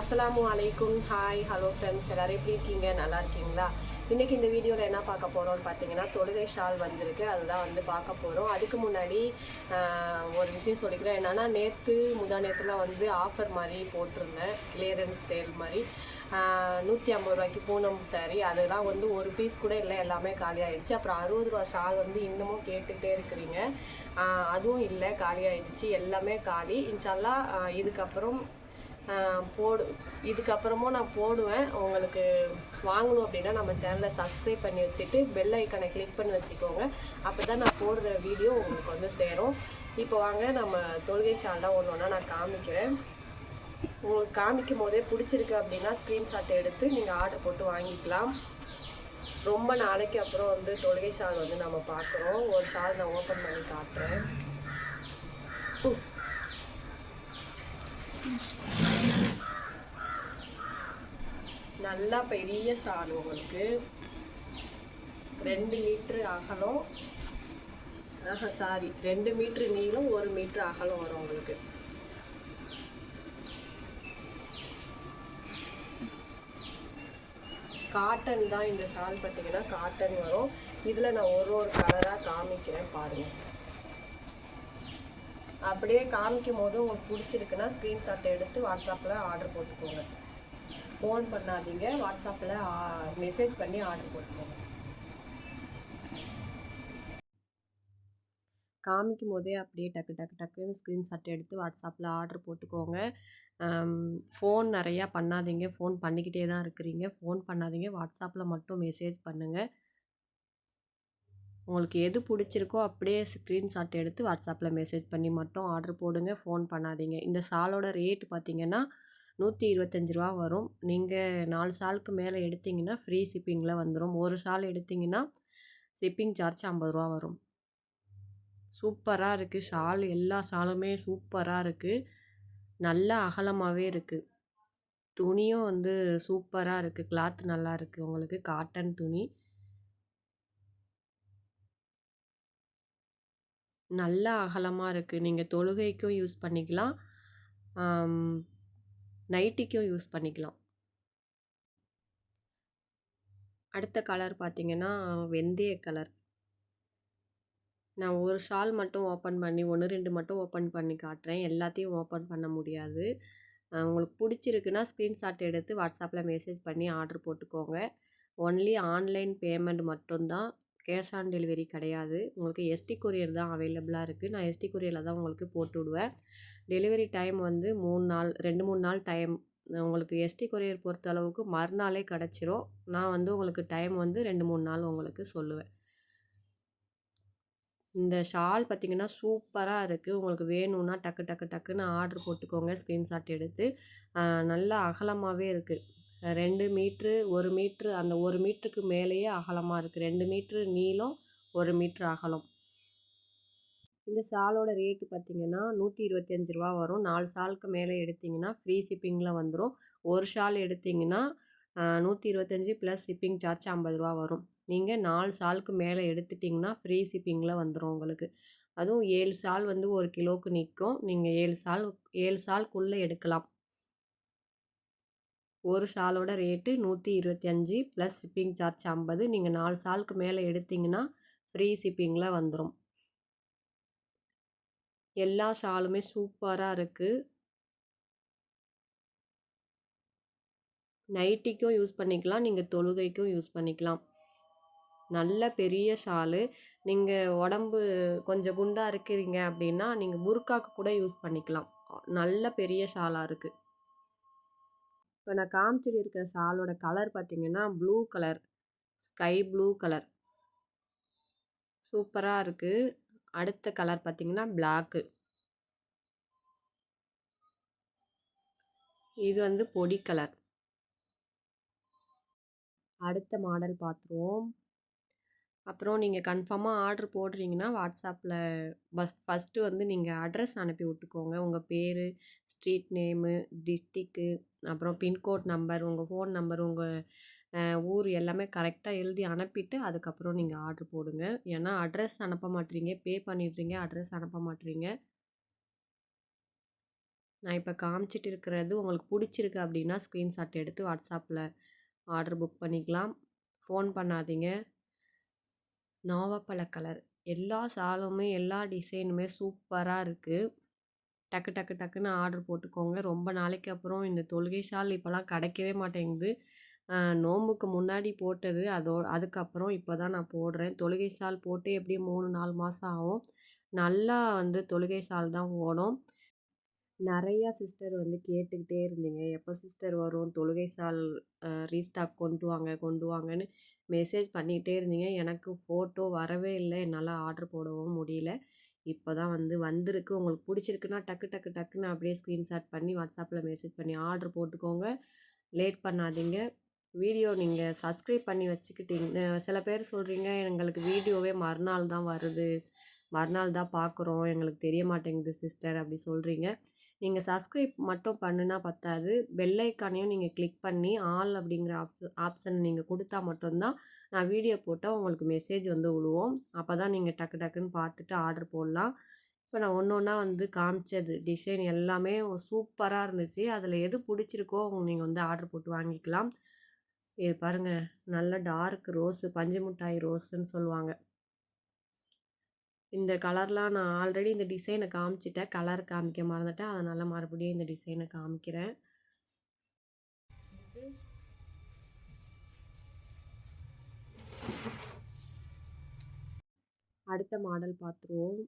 அஸ்லாமு அலைக்கும் hi hello friends எல்லாரும் எப்படி இருக்கீங்க? நல்லா இருக்கீங்களா? இன்னைக்கு இந்த வீடியோவில் என்ன பார்க்க போகிறோம்னு பார்த்தீங்கன்னா தொழுகை ஷால் வந்திருக்கு. அதுதான் வந்து பார்க்க போகிறோம் அதுக்கு முன்னாடி ஒரு விஷயம் சொல்லிக்கிறேன். என்னென்னா நேற்று முந்தா நேற்றுலாம் வந்து ஆஃபர் மாதிரி போட்டிருந்தேன். கிளியரன்ஸ் சேல் மாதிரி. நூற்றி ஐம்பது ரூபாய்க்கு பூனம் சாரி அதெல்லாம் வந்து ஒரு பீஸ் கூட இல்லை. எல்லாமே காலி ஆயிடுச்சு. அப்புறம் அறுபது ரூபா ஷால் வந்து இன்னமும் கேட்டுகிட்டே இருக்கிறீங்க. அதுவும் இல்லை. காலி ஆயிடுச்சு. எல்லாமே காலி. இன்ஷால்லா இதுக்கப்புறம் போடு இதுக்கப்புறமும் நான் போடுவேன். உங்களுக்கு வாங்கணும் அப்படின்னா நம்ம சேனலை சப்ஸ்கிரைப் பண்ணி வச்சுட்டு பெல் ஐக்கனை கிளிக் பண்ணி வச்சுக்கோங்க. அப்போ தான் நான் போடுற வீடியோ உங்களுக்கு வந்து சேரும். இப்போ வாங்க நம்ம தொழுகை ஷால்லாம் ஒன்று ஒன்றா நான் காமிக்கிறேன். உங்களுக்கு காமிக்கும் போதே பிடிச்சிருக்கு அப்படின்னா ஸ்க்ரீன்ஷாட் எடுத்து நீங்கள் ஆர்டர் போட்டு வாங்கிக்கலாம். ரொம்ப நாளைக்கு அப்புறம் வந்து தொழுகை சால் வந்து நம்ம பார்க்குறோம். ஒரு சால் நான் ஓப்பன் பண்ணி காட்டுறேன். நல்லா பெரிய சால் உங்களுக்கு. ரெண்டு மீட்ரு அகலம். ஆஹா சாரி ரெண்டு மீட்ரு நீளம் ஒரு மீட்ரு அகலம் வரும் உங்களுக்கு. காட்டன் தான் இந்த சால் பார்த்தீங்கன்னா காட்டன் வரும். இதில் நான் ஒரு ஒரு கலராக காமிக்கிறேன் பாருங்கள் அப்படியே காமிக்கும் போது உங்களுக்கு பிடிச்சிருக்குன்னா ஸ்க்ரீன்ஷாட் எடுத்து வாட்ஸ்அப்பில் ஆர்டர் போட்டுக்கோங்க. ஃபோன் பண்ணாதீங்க. வாட்ஸ்அப்பில் மெசேஜ் பண்ணி ஆர்டர் போட்டுக்கோங்க. காமிக்கும் போதே அப்படியே டக்கு டக்கு டக்குன்னு ஸ்க்ரீன்ஷாட் எடுத்து வாட்ஸ்அப்பில் ஆர்டர் போட்டுக்கோங்க. ஃபோன் நிறையா பண்ணாதீங்க. ஃபோன் பண்ணிக்கிட்டே தான் இருக்கிறீங்க. ஃபோன் பண்ணாதீங்க. வாட்ஸ்அப்பில் மட்டும் மெசேஜ் பண்ணுங்கள் உங்களுக்கு எது பிடிச்சிருக்கோ அப்படியே ஸ்க்ரீன்ஷாட் எடுத்து வாட்ஸ்அப்பில் மெசேஜ் பண்ணி மட்டும் ஆர்டர் போடுங்க. ஃபோன் பண்ணாதீங்க. இந்த ஷாலோட ரேட் பார்த்தீங்கன்னா நூற்றி இருபத்தஞ்சி ரூபா வரும். நீங்கள் நாலு சாலுக்கு மேலே எடுத்தீங்கன்னா ஃப்ரீ ஷிப்பிங்கில் வந்துடும் ஒரு சால் எடுத்தீங்கன்னா ஷிப்பிங் சார்ஜ் ஐம்பது ரூபா வரும். சூப்பராக இருக்குது ஷால் எல்லா ஷாலுமே சூப்பராக இருக்குது நல்ல அகலமாகவே இருக்குது துணியும் வந்து சூப்பராக இருக்குது கிளாத் நல்லா இருக்குது உங்களுக்கு காட்டன் துணி. நல்ல அகலமாக இருக்குது நீங்கள் தொழுகைக்கும் யூஸ் பண்ணிக்கலாம். நைட்டிக்கும் யூஸ் பண்ணிக்கலாம். அடுத்த கலர் பார்த்தீங்கன்னா வெந்தய கலர். நான் ஒரு ஷால் மட்டும் ஓப்பன் பண்ணி ஒன்று ரெண்டு மட்டும் ஓப்பன் பண்ணி காட்டுறேன். எல்லாத்தையும் ஓப்பன் பண்ண முடியாது. உங்களுக்கு பிடிச்சிருக்குன்னா ஸ்க்ரீன்ஷாட் எடுத்து வாட்ஸ்அப்பில் மெசேஜ் பண்ணி ஆர்டர் போட்டுக்கோங்க. ஒன்லி ஆன்லைன் பேமெண்ட் மட்டும்தான். கேஷ் ஆன் டெலிவரி கிடையாது. உங்களுக்கு எஸ்டி கொரியர் தான் அவைலபிளாக இருக்குது நான் எஸ்டி கொரியரில் தான் உங்களுக்கு போட்டு விடுவேன். டெலிவரி டைம் வந்து மூணு நாள் ரெண்டு மூணு நாள் டைம் உங்களுக்கு எஸ்டி கொரியர் பொறுத்த அளவுக்கு மறுநாளே கிடச்சிரும். நான் வந்து உங்களுக்கு டைம் வந்து ரெண்டு மூணு நாள் உங்களுக்கு சொல்லுவேன். இந்த ஷால் பார்த்தீங்கன்னா சூப்பராக இருக்குது உங்களுக்கு வேணும்னா டக்கு டக்கு டக்குன்னு ஆர்டர் போட்டுக்கோங்க. ஸ்க்ரீன்ஷாட் எடுத்து நல்லா அகலமாகவே இருக்குது ரெண்டு மீட்ரு ஒரு மீட்ரு அந்த ஒரு மீட்டருக்கு மேலேயே அகலமாக இருக்குது ரெண்டு மீட்ரு நீளம் ஒரு மீட்ரு அகலம். இந்த ஷாலோட ரேட்டு பார்த்தீங்கன்னா நூற்றி இருபத்தஞ்சி ரூபா வரும். நாலு சாலுக்கு மேலே எடுத்திங்கன்னா ஃப்ரீ ஷிப்பிங்கில் வந்துடும் ஒரு ஷால் எடுத்திங்கன்னா நூற்றி இருபத்தஞ்சி ப்ளஸ் ஷிப்பிங் சார்ஜ் ஐம்பது ரூபா வரும். நீங்கள் நாலு சாலுக்கு மேலே எடுத்துட்டிங்கன்னா ஃப்ரீ ஷிப்பிங்கில் வந்துடும் உங்களுக்கு. அதுவும் ஏழு சால் வந்து ஒரு கிலோவுக்கு நிற்கும். நீங்கள் ஏழு சால் ஏழு ஷால்குள்ளே எடுக்கலாம். ஒரு ஷாலோட ரேட்டு நூற்றி இருபத்தி அஞ்சு ப்ளஸ் ஷிப்பிங் சார்ஜ் ஐம்பது. நீங்கள் நாலு ஷாலுக்கு மேலே எடுத்தீங்கன்னா ஃப்ரீ ஷிப்பிங்கில் வந்துடும் எல்லா ஷாலுமே சூப்பராக இருக்குது நைட்டிக்கும் யூஸ் பண்ணிக்கலாம். நீங்கள் தொழுகைக்கும் யூஸ் பண்ணிக்கலாம். நல்ல பெரிய ஷாலு. நீங்கள் உடம்பு கொஞ்சம் குண்டாக இருக்கிறீங்க அப்படின்னா நீங்கள் புர்காக்கு கூட யூஸ் பண்ணிக்கலாம். நல்ல பெரிய ஷாலாக இருக்குது இப்போ நான் காமிச்சிட்டு இருக்கிற ஷாலோட கலர் பார்த்தீங்கன்னா blue colour sky blue colour சூப்பராக இருக்குது அடுத்த கலர் பார்த்தீங்கன்னா பிளாக்கு இது வந்து பொடி கலர் அடுத்த மாடல் பார்த்துருவோம் அப்புறம் நீங்கள் கன்ஃபார்மாக ஆர்டர் போடுறீங்கன்னா வாட்ஸ்அப்பில் பஸ் ஃபஸ்ட்டு வந்து நீங்கள் அட்ரஸ் அனுப்பி விட்டுக்கோங்க. உங்கள் பேர் ஸ்ட்ரீட் நேமு டிஸ்ட்ரிக்கு அப்புறம் பின்கோட் நம்பர் உங்கள் ஃபோன் நம்பர் உங்கள் ஊர் எல்லாமே கரெக்டாக எழுதி அனுப்பிட்டு அதுக்கப்புறம் நீங்கள் ஆர்டர் போடுங்க. ஏன்னா அட்ரஸ் அனுப்ப மாட்டீங்க பே பண்ணிடுறீங்க அட்ரஸ் அனுப்ப மாட்டீங்க. நான் இப்போ காமிச்சிட்டு இருக்கிறது உங்களுக்கு பிடிச்சிருக்கு அப்படின்னா ஸ்க்ரீன்ஷாட் எடுத்து வாட்ஸ்அப்பில் ஆர்டர் புக் பண்ணிக்கலாம். ஃபோன் பண்ணாதீங்க. நாவப்பழ கலர். எல்லா சாலுமே எல்லா டிசைனுமே சூப்பராக இருக்குது டக்கு டக்கு டக்குன்னு ஆர்டர் போட்டுக்கோங்க. ரொம்ப நாளைக்கு அப்புறம் இந்த தொழுகை ஷால் இப்போலாம் கிடைக்கவே மாட்டேங்குது. நோம்புக்கு முன்னாடி போட்டது அதோ அதுக்கப்புறம் இப்போ தான் நான் போடுறேன். தொழுகை சால் போட்டு எப்படியும் மூணு நாலு மாதம் ஆகும். நல்லா வந்து தொழுகை ஷால் தான் ஓடும். நிறையா சிஸ்டர் வந்து கேட்டுக்கிட்டே இருந்தீங்க. எப்போ சிஸ்டர் வரும்? தொழுகை சால் ரீஸ்டாக் கொண்டு வாங்க கொண்டு வாங்கன்னு மெசேஜ் பண்ணிகிட்டே இருந்தீங்க. எனக்கு ஃபோட்டோ வரவே இல்லை. என்னால் ஆர்டர் போடவும் முடியல. இப்போ தான் வந்து வந்திருக்கு. உங்களுக்கு பிடிச்சிருக்குன்னா டக்கு டக்கு டக்குன்னு அப்படியே ஸ்க்ரீன்ஷாட் பண்ணி வாட்ஸ்அப்பில் மெசேஜ் பண்ணி ஆர்டர் போட்டுக்கோங்க. லேட் பண்ணாதீங்க. வீடியோ நீங்கள் சப்ஸ்கிரைப் பண்ணி வச்சுக்கிட்டீங்க சில பேர் சொல்கிறீங்க எங்களுக்கு வீடியோவே மறுநாள் தான் வருது. மறுநாள் தான் பார்க்குறோம் எங்களுக்கு தெரிய மாட்டேங்குது சிஸ்டர் அப்படி சொல்கிறீங்க நீங்கள் சப்ஸ்கிரைப் மட்டும் பண்ணுனா பத்தாது. பெல்லைக்கானையும் நீங்கள் கிளிக் பண்ணி ஆல் அப்படிங்கிற ஆப் ஆப்ஷன் நீங்கள் கொடுத்தா மட்டும்தான் நான் வீடியோ போட்டால் உங்களுக்கு மெசேஜ் வந்து விழுவோம் அப்போ தான் நீங்கள் டக்கு டக்குன்னு பார்த்துட்டு ஆர்டர் போடலாம். இப்போ நான் ஒன்று ஒன்றா வந்து காமிச்சது டிசைன் எல்லாமே சூப்பராக இருந்துச்சு. அதில் எது பிடிச்சிருக்கோ நீங்கள் வந்து ஆர்டர் போட்டு வாங்கிக்கலாம். இது பாருங்கள் நல்ல டார்க் ரோஸு பஞ்சு மிட்டாய் ரோஸுன்னு சொல்லுவாங்க. இந்த கலர்லாம் நான் ஆல்ரெடி இந்த டிசைனை காமிச்சிட்டேன். கலர் காமிக்க மறந்துட்டேன். அதனால் மறுபடியும் இந்த டிசைனை காமிக்கிறேன். அடுத்த மாடல் பார்த்துருவோம்.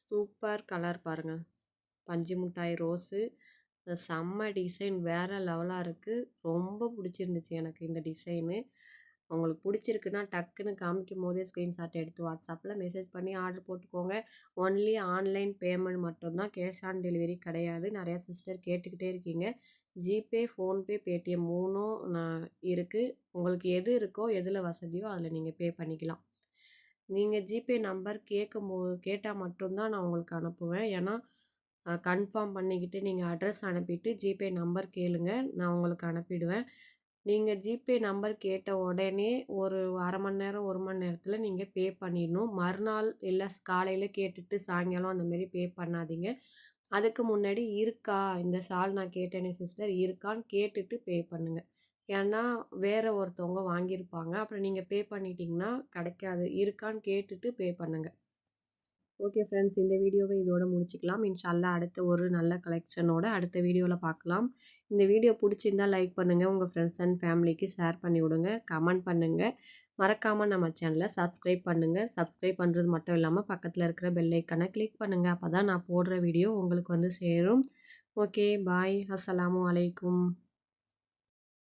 சூப்பர் கலர் பாருங்கள் பஞ்சு மிட்டாய் ரோஸு. செம்ம டிசைன் வேறு லெவலாக இருக்குது ரொம்ப பிடிச்சிருந்துச்சு எனக்கு இந்த டிசைனு. உங்களுக்கு பிடிச்சிருக்குன்னா டக்குன்னு காமிக்கும் போதே ஸ்க்ரீன்ஷாட் எடுத்து வாட்ஸ்அப்பில் மெசேஜ் பண்ணி ஆர்டர் போட்டுக்கோங்க. ஒன்லி ஆன்லைன் பேமெண்ட் மட்டும்தான் கேஷ் ஆன் டெலிவரி கிடையாது. நிறையா சிஸ்டர் கேட்டுக்கிட்டே இருக்கீங்க. ஜிபே ஃபோன்பே பேடிஎம் மூணும் நான் இருக்குது உங்களுக்கு எது இருக்கோ எதில் வசதியோ அதில் நீங்கள் பே பண்ணிக்கலாம். நீங்கள் ஜிபே நம்பர் கேட்கும் போது கேட்டால் மட்டும்தான் நான் உங்களுக்கு அனுப்புவேன். ஏன்னா கன்ஃபார்ம் பண்ணிக்கிட்டு நீங்கள் அட்ரஸ் அனுப்பிட்டு ஜிபே நம்பர் கேளுங்க. நான் உங்களுக்கு அனுப்பிடுவேன். நீங்கள் ஜிபே நம்பர் கேட்ட உடனே ஒரு அரை மணி நேரம் ஒரு மணி நேரத்தில் நீங்கள் பே பண்ணிடணும். மறுநாள் இல்லை காலையில் கேட்டுட்டு சாயங்காலம் அந்தமாரி பே பண்ணாதீங்க. அதுக்கு முன்னாடி இருக்கா? இந்த சால் நான் கேட்டேனே சிஸ்டர் இருக்கான்னு கேட்டுட்டு பே பண்ணுங்கள் ஏன்னா வேறு ஒருத்தவங்க வாங்கியிருப்பாங்க. அப்புறம் நீங்கள் பே பண்ணிட்டீங்கன்னா கிடைக்காது. இருக்கான்னு கேட்டுட்டு பே பண்ணுங்கள் ஓகே ஃப்ரெண்ட்ஸ் இந்த வீடியோவை இதோட முடிச்சுக்கலாம். இன்ஷால்லா அடுத்த ஒரு நல்ல கலெக்ஷனோட அடுத்த வீடியோவில் பார்க்கலாம். இந்த வீடியோ பிடிச்சிருந்தால் லைக் பண்ணுங்கள் உங்கள் ஃப்ரெண்ட்ஸ் அண்ட் ஃபேமிலிக்கு ஷேர் பண்ணி விடுங்க. கமெண்ட் பண்ணுங்கள் மறக்காமல் நம்ம சேனலை சப்ஸ்கிரைப் பண்ணுங்கள் சப்ஸ்கிரைப் பண்ணுறது மட்டும் இல்லாமல் பக்கத்தில் இருக்கிற பெல்லைக்கனை கிளிக் பண்ணுங்கள் அப்போ தான் நான் போடுற வீடியோ உங்களுக்கு வந்து சேரும். ஓகே பாய் அஸ்லாம் வலைக்கும்